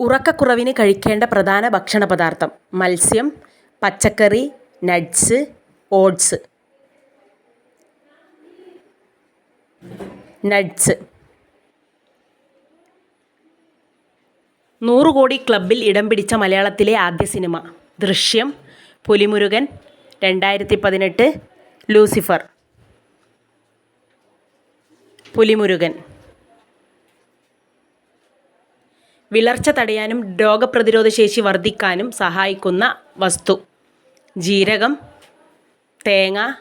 ഉറക്കക്കുറവിന് കഴിക്കേണ്ട പ്രധാന ഭക്ഷണ പദാർത്ഥം മത്സ്യം പച്ചക്കറി നട്ട്സ് ഓട്സ്. നട്ട്സ്. നൂറ് കോടി ക്ലബ്ബിൽ ഇടം പിടിച്ച മലയാളത്തിലെ ആദ്യ സിനിമ. ദൃശ്യം പുലിമുരുകൻ രണ്ടായിരത്തി പതിനെട്ട് ലൂസിഫർ. പുലിമുരുകൻ. വിളർച്ച തടയാനും രോഗപ്രതിരോധ ശേഷി വർദ്ധിക്കാനും സഹായിക്കുന്ന വസ്തു. ജീരകം തേങ്ങ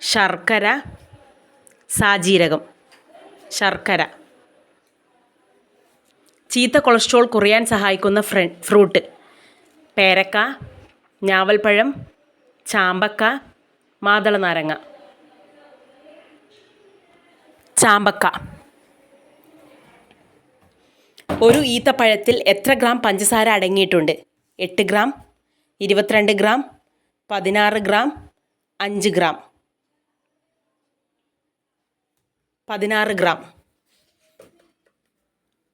ശർക്കര സാജീരകം. ശർക്കര. ചീത്ത കൊളസ്ട്രോൾ കുറയാൻ സഹായിക്കുന്ന ഫ്ര ഫ്രൂട്ട്. പേരക്ക ഞാവൽപ്പഴം ചാമ്പക്ക മാതളനാരങ്ങ. ചാമ്പക്ക. ഒരു ഈത്തപ്പഴത്തിൽ എത്ര ഗ്രാം പഞ്ചസാര അടങ്ങിയിട്ടുണ്ട്? എട്ട് ഗ്രാം ഇരുപത്തിരണ്ട് ഗ്രാം പതിനാറ് ഗ്രാം അഞ്ച് ഗ്രാം. പതിനാറ് ഗ്രാം.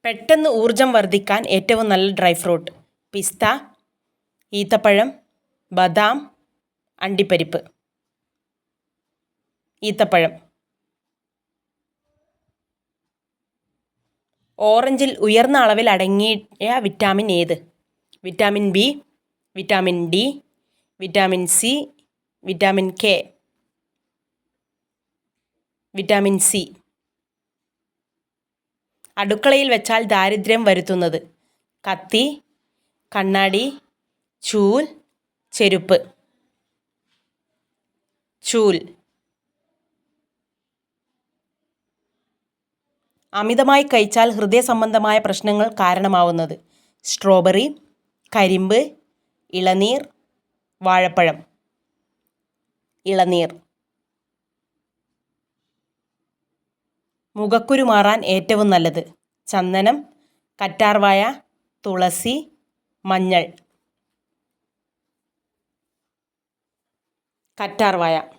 പെട്ടെന്ന് ഊർജം വർദ്ധിക്കാൻ ഏറ്റവും നല്ല ഡ്രൈ ഫ്രൂട്ട് പിസ്ത ഈത്തപ്പഴം ബദാം അണ്ടിപ്പരിപ്പ്. ഈത്തപ്പഴം. ഓറഞ്ചിൽ ഉയർന്ന അളവിൽ അടങ്ങിയ വിറ്റാമിൻ ഏത്? Vitamin B vitamin D vitamin C vitamin K. Vitamin C. അടുക്കളയിൽ വെച്ചാൽ ദാരിദ്ര്യം വരുത്തുന്നത്. കത്തി കണ്ണാടി ചൂൽ ചെരുപ്പ്. ചൂൽ. അമിതമായി കഴിച്ചാൽ ഹൃദയ സംബന്ധമായ പ്രശ്നങ്ങൾ കാരണമാവുന്നത്. സ്ട്രോബെറി കരിമ്പ് ഇളനീർ വാഴപ്പഴം. ഇളനീർ. മുഖക്കുരു മാറാൻ ഏറ്റവും നല്ലത്. ചന്ദനം കറ്റാർവായ തുളസി മഞ്ഞൾ. കറ്റാർവാഴ